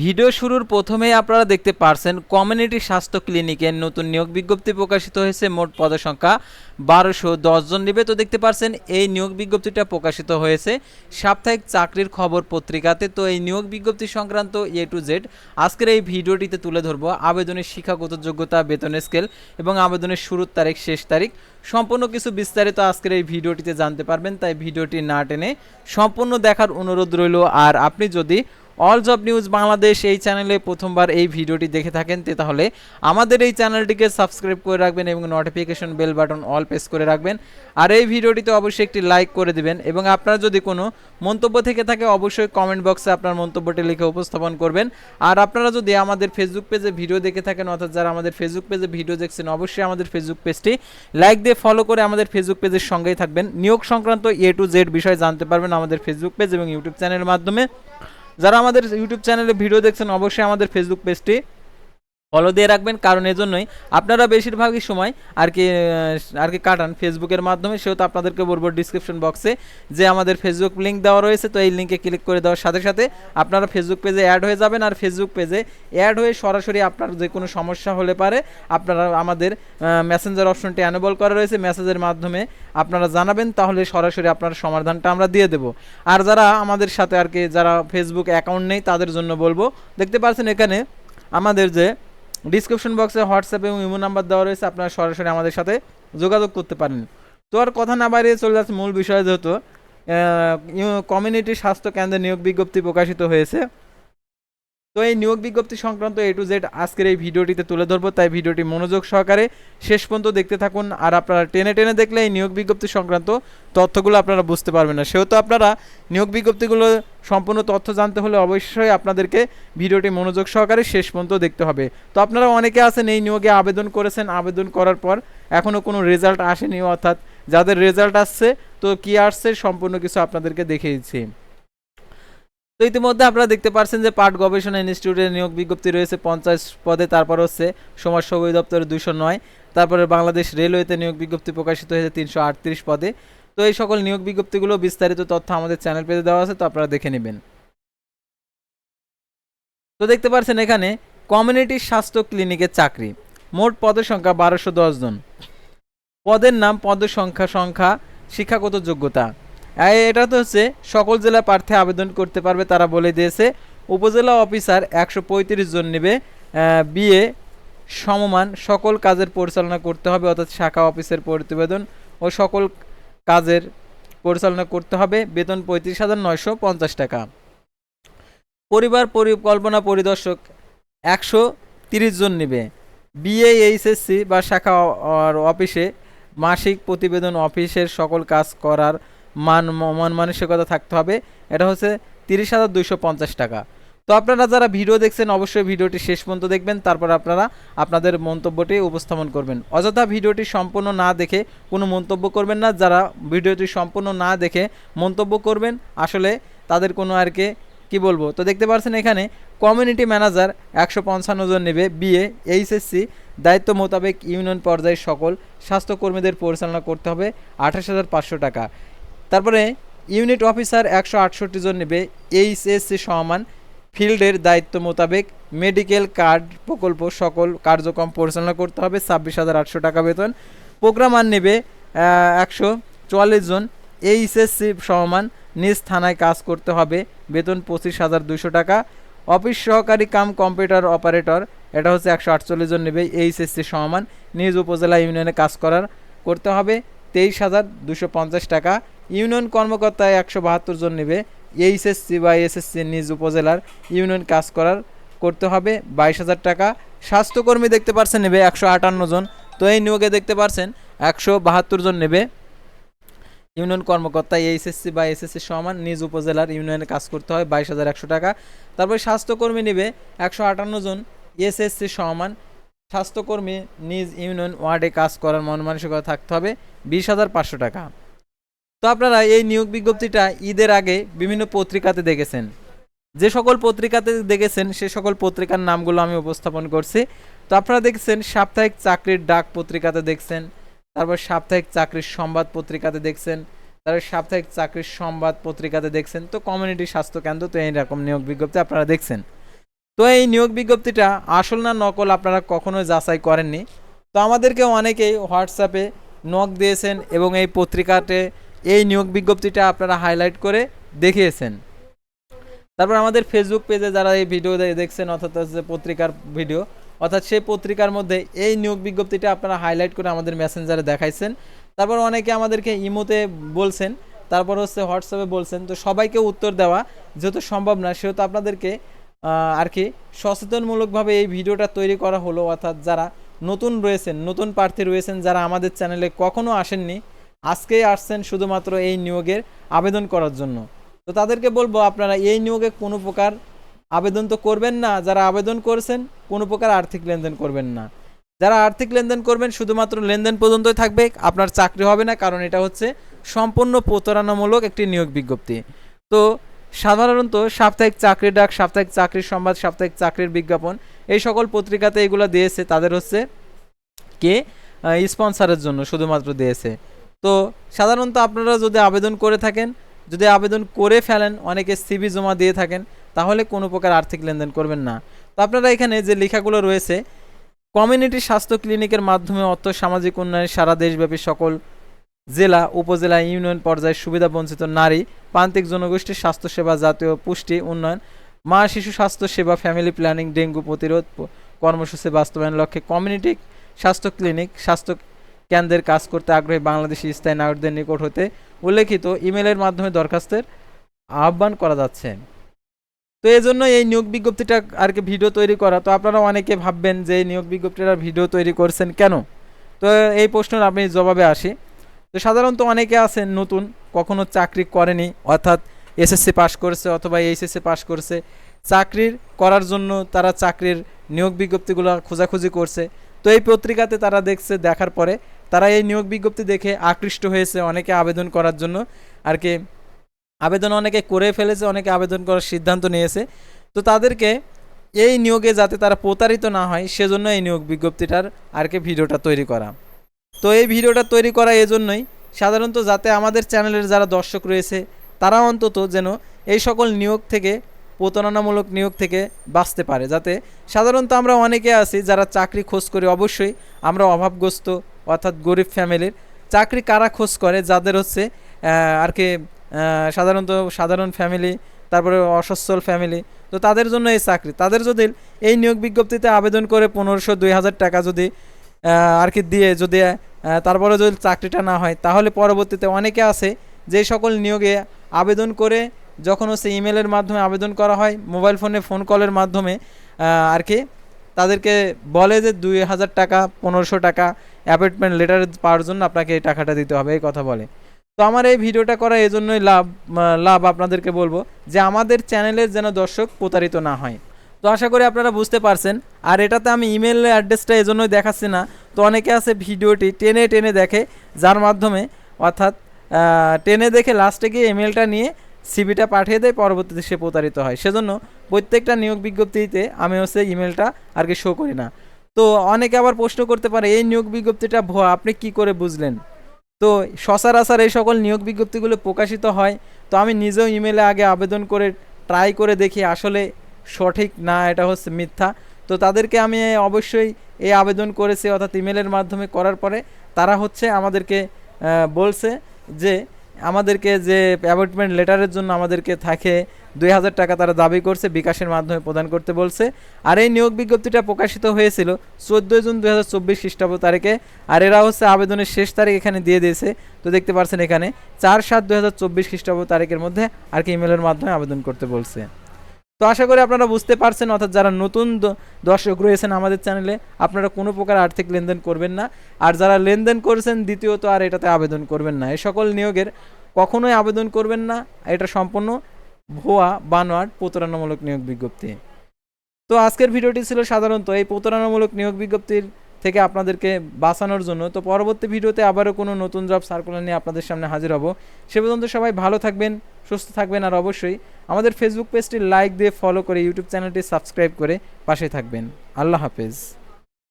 Video শুরুর প্রথমেই আপনারা দেখতে পারছেন কমিউনিটি স্বাস্থ্য ক্লিনিকের নতুন নিয়োগ বিজ্ঞপ্তি প্রকাশিত হয়েছে। মোট পদসংখ্যা বারোশো জন নিবে। তো দেখতে পারছেন, এই নিয়োগ বিজ্ঞপ্তিটা প্রকাশিত হয়েছে। সাপ্তাহিক চাকরির খবর পত্রিকাতে। তো এই নিয়োগ বিজ্ঞপ্তি সংক্রান্ত এ টু জেড আজকের এই ভিডিওটিতে তুলে ধরবো আবেদনের শিক্ষাগত যোগ্যতা, বেতনের স্কেল এবং আবেদনের শুরুর তারিখ, শেষ তারিখ। সম্পূর্ণ কিছু বিস্তারিত আজকের এই ভিডিওটিতে জানতে পারবেন, তাই ভিডিওটি না টেনে সম্পূর্ণ দেখার অনুরোধ রইল। আর আপনি যদি অল জব নিউজ বাংলাদেশ এই চ্যানেলে প্রথমবার এই ভিডিওটি দেখে থাকেন। তে তাহলে আমাদের এই চ্যানেলটিকে সাবস্ক্রাইব করে রাখবেন এবং notification bell button all press করে রাখবেন। আর এই ভিডিওটিতে অবশ্যই একটি লাইক করে দিবেন এবং আপনার যদি কোনো মন্তব্য থেকে থাকে, অবশ্যই কমেন্ট বক্সে আপনার মন্তব্যটি লিখে উপস্থাপন করবেন। আর আপনারা যদি আমাদের ফেসবুক পেজে ভিডিও দেখে থাকেন, অর্থাৎ যারা আমাদের ফেসবুক পেজে ভিডিও দেখছেন, অবশ্যই আমাদের ফেসবুক পেজটি লাইক দিয়ে ফলো করে আমাদের ফেসবুক পেজের সঙ্গেই থাকবেন। নিয়োগ সংক্রান্ত এ টু জেড বিষয় জানতে পারবেন আমাদের ফেসবুক পেজ এবং ইউটিউব চ্যানেলের মাধ্যমে। যারা আমাদের ইউটিউব চ্যানেলে ভিডিও দেখছেন অবশ্যই আমাদের ফেসবুক পেজটি ফলো দিয়ে রাখবেন, কারণ এজন্যই আপনারা বেশিরভাগই সময় আর কি আর কি কাটান ফেসবুকের মাধ্যমে। সেহেতু আপনাদেরকে বলব ডিসক্রিপশন বক্সে যে আমাদের ফেসবুক লিঙ্ক দেওয়া রয়েছে, তো এই লিঙ্কে ক্লিক করে দেওয়ার সাথে সাথে আপনারা ফেসবুক পেজে অ্যাড হয়ে যাবেন আর ফেসবুক পেজে অ্যাড হয়ে সরাসরি আপনার যে কোনো সমস্যা হলে পারে আপনারা আমাদের মেসেঞ্জার অপশনটি অ্যানেবল করা রয়েছে। মেসেজের মাধ্যমে আপনারা জানাবেন, তাহলে সরাসরি আপনার সমাধানটা আমরা দিয়ে দেব। আর যারা আমাদের সাথে আর কি, যারা ফেসবুক অ্যাকাউন্ট নেই, তাদের জন্য বলব, দেখতে পাচ্ছেন এখানে আমাদের যে ডিসক্রিপশন বক্সে হোয়াটসঅ্যাপ এবং ইমো নাম্বার দেওয়া রয়েছে, আপনারা সরাসরি আমাদের সাথে যোগাযোগ করতে পারেন। তো আর কথা না বাড়িয়ে চলে যাচ্ছে মূল বিষয় যেহেতু কমিউনিটি স্বাস্থ্য কেন্দ্রে নিয়োগ বিজ্ঞপ্তি প্রকাশিত হয়েছে। তো এই নিয়োগ বিজ্ঞপ্তি সংক্রান্ত এ টু জেড আজকের এই ভিডিওটিতে তুলে ধরবো, তাই ভিডিওটি মনোযোগ সহকারে শেষ পর্যন্ত দেখতে থাকুন। আর আপনারা টেনে টেনে দেখলে এই নিয়োগ বিজ্ঞপ্তি সংক্রান্ত তথ্যগুলো আপনারা বুঝতে পারবেন না। সেহেতু আপনারা নিয়োগ বিজ্ঞপ্তিগুলো সম্পূর্ণ তথ্য জানতে হলে অবশ্যই আপনাদেরকে ভিডিওটি মনোযোগ সহকারে শেষ পর্যন্ত দেখতে হবে। তো আপনারা অনেকে আছেন এই নিয়োগে আবেদন করেছেন, আবেদন করার পর এখনও কোনো রেজাল্ট আসেনি, অর্থাৎ যাদের রেজাল্ট আসছে, তো কী আসছে সম্পূর্ণ কিছু আপনাদেরকে দেখিয়েছি তো ইতিমধ্যে আপনারা দেখতে পাচ্ছেন যে পাট গবেষণা ইনস্টিটিউটের নিয়োগ বিজ্ঞপ্তি রয়েছে পঞ্চাশ পদে, তারপর হচ্ছে সমাজসেবা অধিদপ্তরের দুশো নয়, তারপরে বাংলাদেশ রেলওয়েতে নিয়োগ বিজ্ঞপ্তি প্রকাশিত হয়েছে তিনশো আটত্রিশ পদে। তো এই সকল নিয়োগ বিজ্ঞপ্তিগুলো বিস্তারিত তথ্য আমাদের চ্যানেল পেজে দেওয়া আছে, তো আপনারা দেখে নেবেন। তো দেখতে পাচ্ছেন এখানে, কমিউনিটি স্বাস্থ্য ক্লিনিকের চাকরি, মোট পদের সংখ্যা বারোশো দশ জন। পদের নাম পদ সংখ্যা সংখ্যা, শিক্ষাগত যোগ্যতা। এটা তো হচ্ছে সকল জেলা প্রার্থী আবেদন করতে পারবে, তারা বলে দিয়েছে। উপজেলা অফিসার একশো পঁয়ত্রিশ জন নেবে। বিয়ে সমমান, সকল কাজের পরিচালনা করতে হবে, অর্থাৎ শাখা অফিসের প্রতিবেদন ও সকল কাজের পরিচালনা করতে হবে। বেতন পঁয়ত্রিশ হাজার নয়শো পঞ্চাশ টাকা। পরিবার পরিকল্পনা পরিদর্শক একশো তিরিশ জন নেবে। বিএ, এইচএসসি বা শাখা অফিসে মাসিক প্রতিবেদন অফিসের সকল কাজ করার মান, মন মানসিকতা থাকতে হবে। এটা হচ্ছে তিরিশ হাজার দুইশো পঞ্চাশ টাকা। তো আপনারা যারা ভিডিও দেখছেন, অবশ্যই ভিডিওটি শেষ পর্যন্ত দেখবেন। তারপর আপনারা আপনাদের মন্তব্যটি উপস্থাপন করবেন। অযথা ভিডিওটি সম্পূর্ণ না দেখে কোনো মন্তব্য করবেন না। যারা ভিডিওটি সম্পূর্ণ না দেখে মন্তব্য করবেন, আসলে তাদের কোনো আর কি কি বলব? তো দেখতে পাচ্ছেন এখানে কমিউনিটি ম্যানেজার একশো পঞ্চান্ন জন নেবে। বিএ, এইচএসসি, দায়িত্ব মোতাবেক ইউনিয়ন পর্যায়ে সকল স্বাস্থ্যকর্মীদের পরিচালনা করতে হবে আঠাশ হাজার পাঁচশো টাকা। তারপরে ইউনিট অফিসার একশো আটষট্টি জন নেবে। এইচএসসি সমান, ফিল্ডের দায়িত্ব মোতাবেক মেডিকেল কার্ড প্রকল্প সকল কার্যক্রম পরিচালনা করতে হবে, ছাব্বিশ হাজার আটশো টাকা বেতন। প্রোগ্রামার নেবে একশো চুয়াল্লিশ জন। এইচএসসি সমান, নিজ থানায় কাজ করতে হবে, বেতন পঁচিশ হাজার দুশো টাকা। অফিস সহকারী কাম কম্পিউটার অপারেটর, এটা হচ্ছে একশো আটচল্লিশ জন নেবে, এইচএসসি সমান, নিজ উপজেলা ইউনিয়নে কাজ করার, করতে হবে, তেইশ হাজার দুশো পঞ্চাশ টাকা। ইউনিয়ন কর্মকর্তা একশো বাহাত্তর জন নেবে। এইচএসসি বা এসএসসি নিজ উপজেলার ইউনিয়ন কাজ করার করতে হবে। বাইশ হাজার টাকা। স্বাস্থ্যকর্মী দেখতে পারছেন নেবে একশো আটান্ন জন। তো এই নিয়োগে দেখতে পারছেন একশো বাহাত্তর জন নেবে। ইউনিয়ন কর্মকর্তা এইচএসসি বা এসএসসি সমান নিজ উপজেলার ইউনিয়নে কাজ করতে হয় বাইশ হাজার একশো টাকা। তারপরে স্বাস্থ্যকর্মী নেবে একশো আটান্ন জন। এসএসসি সমান স্বাস্থ্যকর্মী নিজ ইউনিয়ন ওয়ার্ডে কাজ করার মন মানসিকতা থাকতে হবে। বিশ হাজার পাঁচশো টাকা। তো আপনারা এই নিয়োগ বিজ্ঞপ্তিটা ঈদের আগে বিভিন্ন পত্রিকাতে দেখেছেন। যে সকল পত্রিকাতে দেখেছেন, সে সকল পত্রিকার নামগুলো আমি উপস্থাপন করছি। তো আপনারা দেখছেন, সাপ্তাহিক চাকরির ডাক পত্রিকাতে দেখছেন, তারপর সাপ্তাহিক চাকরির সংবাদ পত্রিকাতে দেখছেন, তারপর সাপ্তাহিক চাকরির সংবাদ পত্রিকাতে দেখছেন। তো কমিউনিটি স্বাস্থ্য কেন্দ্র তো এইরকম নিয়োগ বিজ্ঞপ্তি আপনারা দেখছেন। তো এই নিয়োগ বিজ্ঞপ্তিটা আসল না নকল আপনারা কখনোই যাচাই করেননি। তো আমাদেরকে অনেকেই হোয়াটসঅ্যাপে নক দিয়েছেন এবং এই পত্রিকাতে এই নিয়োগ বিজ্ঞপ্তিটা আপনারা হাইলাইট করে দেখিয়েছেন। তারপর আমাদের ফেসবুক পেজে যারা এই ভিডিও দেখছেন, অর্থাৎ পত্রিকার ভিডিও অর্থাৎ সেই পত্রিকার মধ্যে এই নিয়োগ বিজ্ঞপ্তিটা আপনারা হাইলাইট করে আমাদের মেসেঞ্জারে দেখাইছেন। তারপর অনেকে আমাদেরকে ইমোতে বলছেন, তারপর হচ্ছে হোয়াটসঅ্যাপে বলছেন, তো সবাইকে উত্তর দেওয়া যেহেতু সম্ভব না, সেহেতু আপনাদেরকে আর কি সচেতনমূলকভাবে এই ভিডিওটা তৈরি করা হলো। অর্থাৎ যারা নতুন রয়েছেন, নতুন প্রার্থী রয়েছেন, যারা আমাদের চ্যানেলে কখনও আসেননি আজকেই আসছেন শুধুমাত্র এই নিয়োগের আবেদন করার জন্য। তো তাদেরকে বলব, আপনারা এই নিয়োগে কোনো প্রকার আবেদন তো করবেন না, যারা আবেদন করেছেন কোনো প্রকার আর্থিক লেনদেন করবেন না। যারা আর্থিক লেনদেন করবেন, শুধুমাত্র লেনদেন পর্যন্তই থাকবে, আপনার চাকরি হবে না, কারণ এটা হচ্ছে সম্পূর্ণ প্রতারণামূলক একটি নিয়োগ বিজ্ঞপ্তি। তো সাধারণত সাপ্তাহিক চাকরির ডাক, সাপ্তাহিক চাকরির সংবাদ, সাপ্তাহিক চাকরির বিজ্ঞাপন, এই সকল পত্রিকাতে এগুলো দিয়েছে, তাদের হচ্ছে কে? স্পন্সারের জন্য শুধুমাত্র দিয়েছে। তো সাধারণত আপনারা যদি আবেদন করে থাকেন, যদি আবেদন করে ফেলেন, অনেকে সিবি জমা দিয়ে থাকেন, তাহলে কোনো প্রকার আর্থিক লেনদেন করবেন না। তো আপনারা এখানে যে লেখাগুলো রয়েছে, কমিউনিটি স্বাস্থ্য ক্লিনিকের মাধ্যমে অর্থ, সামাজিক উন্নয়নে সারা দেশব্যাপী সকল জেলা, উপজেলা, ইউনিয়ন পর্যায়ে সুবিধা বঞ্চিত নারী, প্রান্তিক জনগোষ্ঠীর স্বাস্থ্যসেবা জাতীয় পুষ্টি, উন্নয়ন, মা, শিশু স্বাস্থ্য সেবা ফ্যামিলি প্ল্যানিং, ডেঙ্গু প্রতিরোধ, কর্মসূচি বাস্তবায়ন লক্ষ্যে কমিউনিটি স্বাস্থ্য ক্লিনিক, স্বাস্থ্য কেন্দ্রের কাজ করতে আগ্রহী বাংলাদেশি স্থায়ী নাগরিকদের নিকট হতে উল্লেখিত ইমেলের মাধ্যমে দরখাস্তের আহ্বান করা যাচ্ছে। তো এই জন্য এই নিয়োগ বিজ্ঞপ্তিটা আর কি ভিডিও তৈরি করা। তো আপনারা অনেকে ভাববেন যে এই নিয়োগ বিজ্ঞপ্তিটা ভিডিও তৈরি করছেন কেন? তো এই প্রশ্নের আপনি জবাবে আসি। তো সাধারণত অনেকে আছেন নতুন, কখনো চাকরি করেনি, অর্থাৎ এসএসসি পাস করেছে অথবা এইচএসসি পাস করেছে। চাকরির করার জন্য তারা চাকরির নিয়োগ বিজ্ঞপ্তিগুলো খোঁজাখুঁজি করছে। তো এই পত্রিকাতে তারা দেখছে, দেখার পরে তারা এই নিয়োগ বিজ্ঞপ্তি দেখে আকৃষ্ট হয়েছে অনেকে আবেদন করার জন্য। আর কি, আবেদন অনেকে করে ফেলেছে, অনেকে আবেদন করার সিদ্ধান্ত নিয়েছে। তো তাদেরকে এই নিয়োগে যাতে তারা প্রতারিত না হয়, সেজন্য এই নিয়োগ বিজ্ঞপ্তিটার আর কি ভিডিওটা তৈরি করা। তো এই ভিডিওটা তৈরি করা এজন্যই সাধারণত যাতে আমাদের চ্যানেলের যারা দর্শক রয়েছে, তারা অন্তত যেন এই সকল নিয়োগ থেকে, প্রতারণামূলক নিয়োগ থেকে বাঁচতে পারে। যাতে সাধারণত আমরা অনেকে আছি যারা চাকরি খোঁজ করি, অবশ্যই আমরা অভাবগ্রস্ত অর্থাৎ গরিব ফ্যামিলির। চাকরি কারা খোঁজ করে? যাদের হচ্ছে আর কি সাধারণত সাধারণ ফ্যামিলি, তারপরে অসচ্ছল ফ্যামিলি, তো তাদের জন্য এই চাকরি। তাদের যদি এই নিয়োগ বিজ্ঞপ্তিতে আবেদন করে পনেরোশো, দুই হাজার টাকা যদি আর কি দিয়ে যদি তারপরে যদি চাকরিটা না হয়, তাহলে পরবর্তীতে অনেকে আছে যে সকল নিয়োগে আবেদন করে যখন হচ্ছে ইমেলের মাধ্যমে আবেদন করা হয়, মোবাইল ফোনে ফোন কলের মাধ্যমে আর কি, তাদেরকে বলে যে দুই হাজার টাকা, পনেরোশো টাকা অ্যাপয়েন্টমেন্ট লেটার পাওয়ার জন্য আপনাকে এই টাকাটা দিতে হবে, এই কথা বলে। তো আমার এই ভিডিওটা করা এই জন্যই লাভ লাভ আপনাদেরকে বলব যে আমাদের চ্যানেলের যেন দর্শক প্রতারিত না হয়। তো আশা করি আপনারা বুঝতে পারছেন। আর এটাতে আমি ইমেল অ্যাড্রেসটা এজন্যই দেখাচ্ছি না। তো অনেকে আছে ভিডিওটি টেনে টেনে দেখে, যার মাধ্যমে অর্থাৎ টেনে দেখে লাস্টে গিয়ে ইমেলটা নিয়ে সিবিটা পাঠিয়ে দেয়, পরবর্তীতে সে প্রতারিত হয়। সেজন্য প্রত্যেকটা নিয়োগ বিজ্ঞপ্তিতে আমি হচ্ছে ইমেলটা আর কি শো করি না। তো অনেকে আবার প্রশ্ন করতে পারে, এই নিয়োগ বিজ্ঞপ্তিটা ভুয়া, আপনি কি করে বুঝলেন? তো সচরাচর এই সকল নিয়োগ বিজ্ঞপ্তিগুলো প্রকাশিত হয়। তো আমি নিজেও ইমেলে আগে আবেদন করে ট্রাই করে দেখি আসলে সঠিক না, এটা হচ্ছে মিথ্যা। তো তাদেরকে আমি অবশ্যই এই আবেদন করেছি অর্থাৎ ইমেলের মাধ্যমে করার পরে তারা হচ্ছে আমাদেরকে বলছে যে আমাদেরকে যে অ্যাপয়েন্টমেন্ট লেটারের জন্য আমাদেরকে থাকে দুই হাজার টাকা তারা দাবি করছে, বিকাশের মাধ্যমে প্রদান করতে বলছে। আর এই নিয়োগ বিজ্ঞপ্তিটা প্রকাশিত হয়েছিল চোদ্দোই জুন দুই হাজার চব্বিশ খ্রিস্টাব্দ তারিখে। আর এরা হচ্ছে আবেদনের শেষ তারিখ এখানে দিয়ে দিয়েছে। তো দেখতে পাচ্ছেন এখানে চার সাত দুই হাজার চব্বিশ খ্রিস্টাব্দ তারিখের মধ্যে আর কি ইমেলের মাধ্যমে আবেদন করতে বলছে। তো আশা করি আপনারা বুঝতে পারছেন, অর্থাৎ যারা নতুন দর্শক রয়েছেন আমাদের চ্যানেলে, আপনারা কোনো প্রকার আর্থিক লেনদেন করবেন না। আর যারা লেনদেন করেছেন, দ্বিতীয়ত আর এটাতে আবেদন করবেন না। এই সকল নিয়োগের কখনোই আবেদন করবেন না, এটা সম্পূর্ণ ভুয়া, বানোয়াট, প্রতারণামূলক নিয়োগ বিজ্ঞপ্তি। তো আজকের ভিডিওটি ছিল সাধারণত এই প্রতারণামূলক নিয়োগ বিজ্ঞপ্তির থেকে আপনাদেরকে বাঁচানোর জন্য। তো পরবর্তী ভিডিওতে আবারও কোনো নতুন জব সার্কুলার নিয়ে আপনাদের সামনে হাজির হব। সে পর্যন্ত সবাই ভালো থাকবেন, সুস্থ থাকবেন আর অবশ্যই আমাদের ফেসবুক পেজটি লাইক দিয়ে ফলো করে ইউটিউব চ্যানেলটি সাবস্ক্রাইব করে পাশে থাকবেন। আল্লাহ হাফেজ।